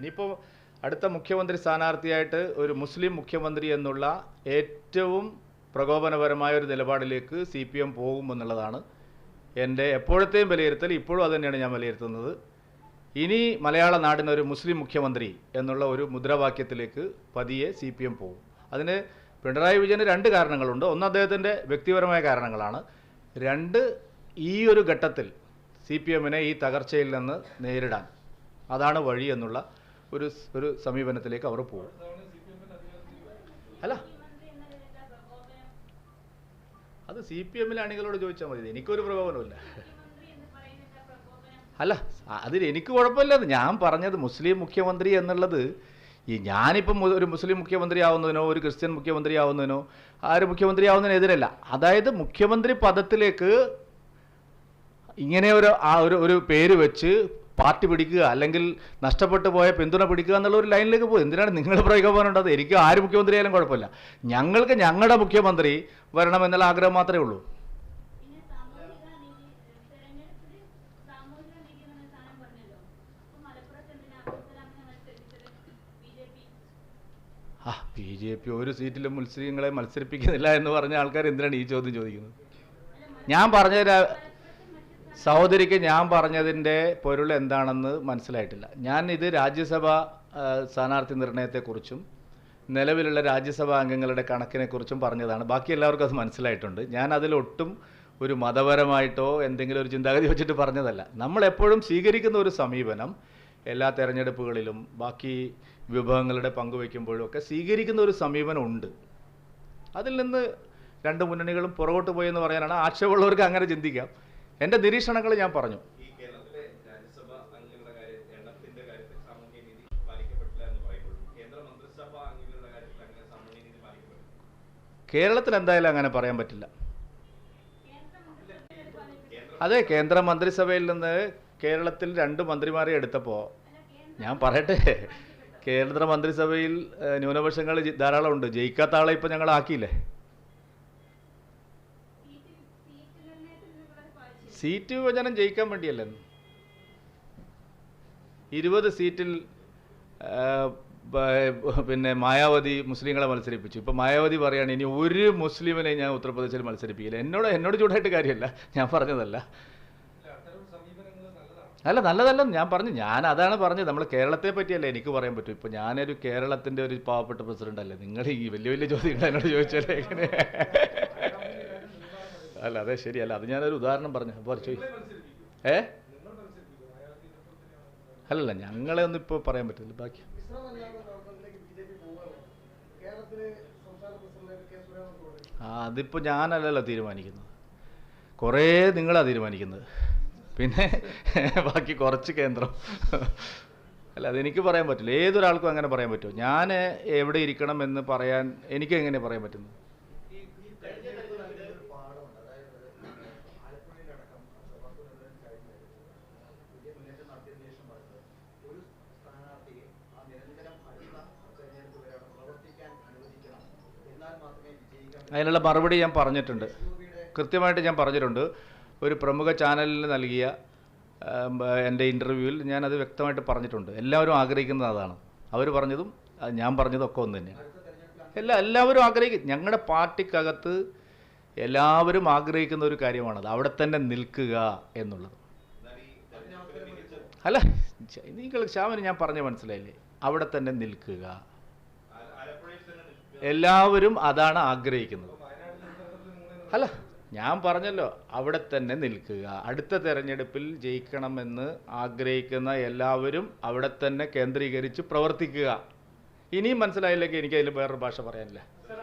ഇനിയിപ്പോൾ അടുത്ത മുഖ്യമന്ത്രി സ്ഥാനാർത്ഥിയായിട്ട് ഒരു മുസ്ലിം മുഖ്യമന്ത്രി എന്നുള്ള ഏറ്റവും പ്രകോപനപരമായ ഒരു നിലപാടിലേക്ക് സി പി എം പോകുമെന്നുള്ളതാണ് എന്റെ എപ്പോഴത്തെയും വിലയിരുത്തൽ ഇപ്പോഴും അത് തന്നെയാണ് ഞാൻ വിലയിരുത്തുന്നത്. ഇനി മലയാള നാടിന് ഒരു മുസ്ലിം മുഖ്യമന്ത്രി എന്നുള്ള ഒരു മുദ്രാവാക്യത്തിലേക്ക് പതിയെ സി പി എം പോകും. അതിന് പിണറായി വിജയന് രണ്ട് കാരണങ്ങളുണ്ട്. ഒന്ന് അദ്ദേഹത്തിന്റെ വ്യക്തിപരമായ കാരണങ്ങളാണ്. രണ്ട് ഈ ഒരു ഘട്ടത്തിൽ സി പി എമ്മിനെ ഈ തകർച്ചയിൽ നിന്ന് നേരിടാൻ. അതാണ് വഴി എന്നുള്ള ഒരു ഒരു സമീപനത്തിലേക്ക് അവർ പോകും. അല്ല. അത് സി പി എമ്മിലെ അണികളോട് ചോദിച്ചാൽ മതി. എനിക്കൊരു പ്രകോപനമില്ല അല്ല അതിൽ എനിക്ക് കുഴപ്പമില്ല. ഞാൻ പറഞ്ഞത് മുസ്ലിം മുഖ്യമന്ത്രി എന്നുള്ളത് ഈ ഞാനിപ്പം ഒരു മുസ്ലിം മുഖ്യമന്ത്രി ആവുന്നതിനോ ഒരു ക്രിസ്ത്യൻ മുഖ്യമന്ത്രി ആവുന്നതിനോ ആര് മുഖ്യമന്ത്രി ആവുന്നതിനെതിരല്ല. അതായത് മുഖ്യമന്ത്രി പദത്തിലേക്ക് ഇങ്ങനെ ഒരു ഒരു ഒരു പേര് വെച്ച് പാർട്ടി പിടിക്കുക അല്ലെങ്കിൽ നഷ്ടപ്പെട്ടു പോയ പിന്തുണ പിടിക്കുക എന്നുള്ള ഒരു ലൈനിലേക്ക് പോകും. എന്തിനാണ് നിങ്ങൾ പ്രകോപനമുണ്ടത് എനിക്ക് ആര് മുഖ്യമന്ത്രി ആയാലും കുഴപ്പമില്ല. ഞങ്ങൾക്ക് ഞങ്ങളുടെ മുഖ്യമന്ത്രി വരണം എന്നുള്ള ആഗ്രഹം മാത്രമേ ഉള്ളൂ. ആ ബി ജെ പി ഒരു സീറ്റിലും മുസ്ലിങ്ങളെ മത്സരിപ്പിക്കുന്നില്ല എന്ന് പറഞ്ഞ ആൾക്കാർ എന്തിനാണ് ഈ ചോദ്യം ചോദിക്കുന്നത്? ഞാൻ പറഞ്ഞ സഹോദരിക്ക് ഞാൻ പറഞ്ഞതിന്റെ പൊരുൾ എന്താണെന്ന് മനസ്സിലായിട്ടില്ല. ഞാൻ ഇത് രാജ്യസഭ സ്ഥാനാർത്ഥി നിർണയത്തെക്കുറിച്ചും നിലവിലുള്ള രാജ്യസഭാ അംഗങ്ങളുടെ കണക്കിനെക്കുറിച്ചും പറഞ്ഞതാണ്. ബാക്കി എല്ലാവർക്കും അത് മനസ്സിലായിട്ടുണ്ട്. ഞാൻ അതിലൊട്ടും ഒരു മതപരമായിട്ടോ എന്തെങ്കിലും ഒരു ചിന്താഗതി വെച്ചിട്ട് പറഞ്ഞതല്ല. നമ്മൾ എപ്പോഴും സ്വീകരിക്കുന്ന ഒരു സമീപനം എല്ലാ തെരഞ്ഞെടുപ്പുകളിലും ബാക്കി വിഭവങ്ങളുടെ പങ്കുവയ്ക്കുമ്പോഴും ഒക്കെ സ്വീകരിക്കുന്ന ഒരു സമീപനം ഉണ്ട്. അതിൽ നിന്ന് രണ്ട് മുന്നണികളും പുറകോട്ട് പോയി എന്ന് പറയാനാണ് ആക്ഷേപമുള്ളവർക്ക് അങ്ങനെ ചിന്തിക്കാം. എന്റെ നിരീക്ഷണങ്ങൾ ഞാൻ പറഞ്ഞു. കേരളത്തിൽ എന്തായാലും അങ്ങനെ പറയാൻ പറ്റില്ല. അതെ കേന്ദ്ര മന്ത്രിസഭയിൽ നിന്ന് കേരളത്തിൽ രണ്ട് മന്ത്രിമാരെ എടുത്തപ്പോൾ ഞാൻ പറയട്ടെ കേന്ദ്ര മന്ത്രിസഭയിൽ ന്യൂനപക്ഷങ്ങൾ ധാരാളമുണ്ട്. ധാരാളം ഉണ്ട് ജയിക്കാത്ത ആളെ ഇപ്പം ഞങ്ങൾ ആക്കിയില്ലേ? സീറ്റ് വിഭജനം ജയിക്കാൻ വേണ്ടിയല്ലേ? ഇരുപത് സീറ്റിൽ പിന്നെ മായാവതി മുസ്ലിങ്ങളെ മത്സരിപ്പിച്ചു. ഇപ്പം മായാവതി പറയുകയാണ് ഇനി ഒരു മുസ്ലിമിനെ ഞാൻ ഉത്തർപ്രദേശിൽ മത്സരിപ്പിക്കില്ല. എന്നോട് എന്നോട് ചൂടായിട്ട് കാര്യമല്ല. ഞാൻ പറഞ്ഞതല്ല. അല്ല നല്ലതല്ല. ഞാൻ പറഞ്ഞു ഞാൻ അതാണ് പറഞ്ഞത്. നമ്മൾ കേരളത്തെ പറ്റിയല്ലേ എനിക്ക് പറയാൻ പറ്റും. ഇപ്പം ഞാനൊരു കേരളത്തിന്റെ ഒരു പാവപ്പെട്ട പ്രസിഡന്റ് അല്ലേ? നിങ്ങൾ ഈ വലിയ വലിയ ചോദ്യങ്ങൾ എന്നോട് ചോദിച്ചാലേ എങ്ങനെ? അല്ല അതെ ശരിയല്ല. അത് ഞാനൊരു ഉദാഹരണം പറഞ്ഞു അപ്പോൾ ചോദി ഏ? അല്ലല്ല ഞങ്ങളെ ഒന്നും ഇപ്പോൾ പറയാൻ പറ്റില്ല ബാക്കി. ആ അതിപ്പോൾ ഞാനല്ലല്ലോ തീരുമാനിക്കുന്നത്. കുറേ നിങ്ങളാണ് തീരുമാനിക്കുന്നത്. പിന്നെ ബാക്കി കുറച്ച് കേന്ദ്രം. അല്ല അതെനിക്ക് പറയാൻ പറ്റില്ല. ഏതൊരാൾക്കും അങ്ങനെ പറയാൻ പറ്റുമോ? ഞാൻ എവിടെ ഇരിക്കണം എന്ന് പറയാൻ എനിക്ക് എങ്ങനെ പറയാൻ പറ്റുന്നു അതിനുള്ള മറുപടി ഞാൻ പറഞ്ഞിട്ടുണ്ട്. കൃത്യമായിട്ട് ഞാൻ പറഞ്ഞിട്ടുണ്ട്. ഒരു പ്രമുഖ ചാനലിന് നൽകിയ എന്റെ ഇന്റർവ്യൂവിൽ ഞാനത് വ്യക്തമായിട്ട് പറഞ്ഞിട്ടുണ്ട്. എല്ലാവരും ആഗ്രഹിക്കുന്നത് അതാണ്. അവർ പറഞ്ഞതും ഞാൻ പറഞ്ഞതും ഒക്കെ ഒന്ന് തന്നെയാണ്. എല്ലാ എല്ലാവരും ആഗ്രഹിക്കും. ഞങ്ങളുടെ പാർട്ടിക്കകത്ത് എല്ലാവരും ആഗ്രഹിക്കുന്ന ഒരു കാര്യമാണത്. അവിടെ തന്നെ നിൽക്കുക എന്നുള്ളത്. അല്ല നിങ്ങൾ ശ്യാമന് ഞാൻ പറഞ്ഞ മനസ്സിലായില്ലേ? അവിടെ തന്നെ നിൽക്കുക ആ- ആലപ്പുഴയിൽ തന്നെ നിൽക്കുക എല്ലാവരും അതാണ് ആഗ്രഹിക്കുന്നത്. അല്ല ഞാൻ പറഞ്ഞല്ലോ അവിടെ തന്നെ നിൽക്കുക. അടുത്ത തെരഞ്ഞെടുപ്പിൽ ജയിക്കണമെന്ന് ആഗ്രഹിക്കുന്ന എല്ലാവരും അവിടെ തന്നെ കേന്ദ്രീകരിച്ച് പ്രവർത്തിക്കുക. ഇനിയും മനസ്സിലായില്ലെങ്കിൽ എനിക്ക് അതിൽ വേറൊരു ഭാഷ പറയാനില്ല.